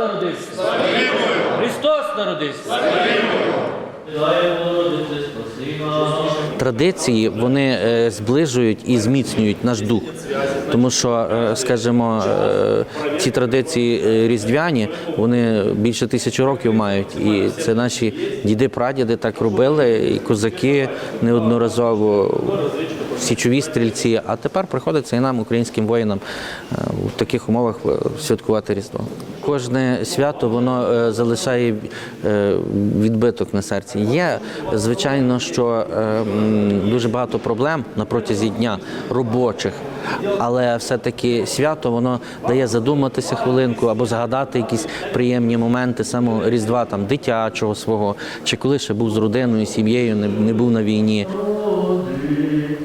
народився! Христос народився! Традиції вони е, зближують і зміцнюють наш дух, тому що, е, скажімо, е, ці традиції різдвяні вони більше тисячі років мають, і це наші діди, прадіди так робили, і козаки неодноразово. Січові стрільці, а тепер приходиться і нам, українським воїнам, в таких умовах святкувати Різдво. Кожне свято воно е, залишає е, відбиток на серці. Є, звичайно, що е, дуже багато проблем на протязі дня робочих, але все-таки свято воно дає задуматися хвилинку або згадати якісь приємні моменти саме Різдва там дитячого свого, чи коли ще був з родиною, сім'єю, не, не був на війні.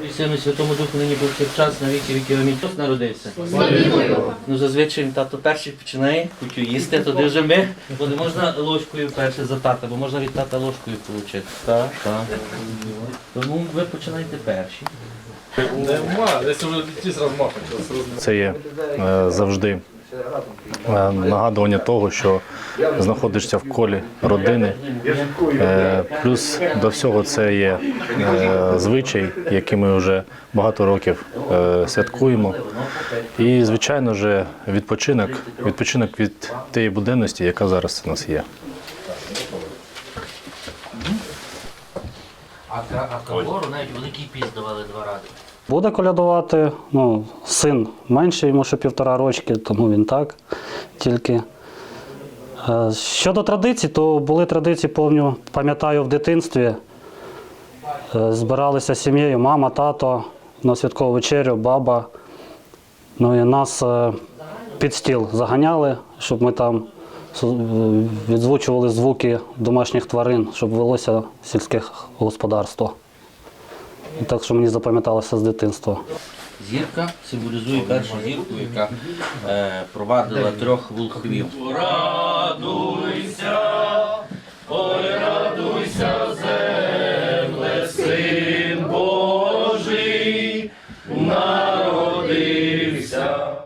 І Сину Святому Духу нині повсякчас на віки віків. Амінь. Хтось народився? Ну, зазвичай тато перший починає кутю їсти, тоді вже ми. Бо не можна ложкою перше за тата, бо можна від тата ложкою отримати. Так, так. Тому ви починаєте перші. Нема, десь вже ті зразу махать. Це є е, завжди нагадування того, що знаходишся в колі родини. Е, Плюс до всього це є е, звичай, який ми вже багато років е, святкуємо. І, звичайно ж, відпочинок, відпочинок від тієї буденності, яка зараз у нас є. А, а кавору навіть великий піс давали два рази. Буде колядувати. Ну, син менший, йому ще півтора рочки, тому він так тільки. Е, Щодо традицій, то були традиції, повню, пам'ятаю, в дитинстві. Е, Збиралися сім'єю, мама, тато на святкову вечерю, баба. Ну і нас е, під стіл заганяли, щоб ми там відзвучували звуки домашніх тварин, щоб велося сільське господарство. Так що мені запам'яталося з дитинства. Зірка символізує першу зірку, яка е, провадила трьох волхвів. Радуйся,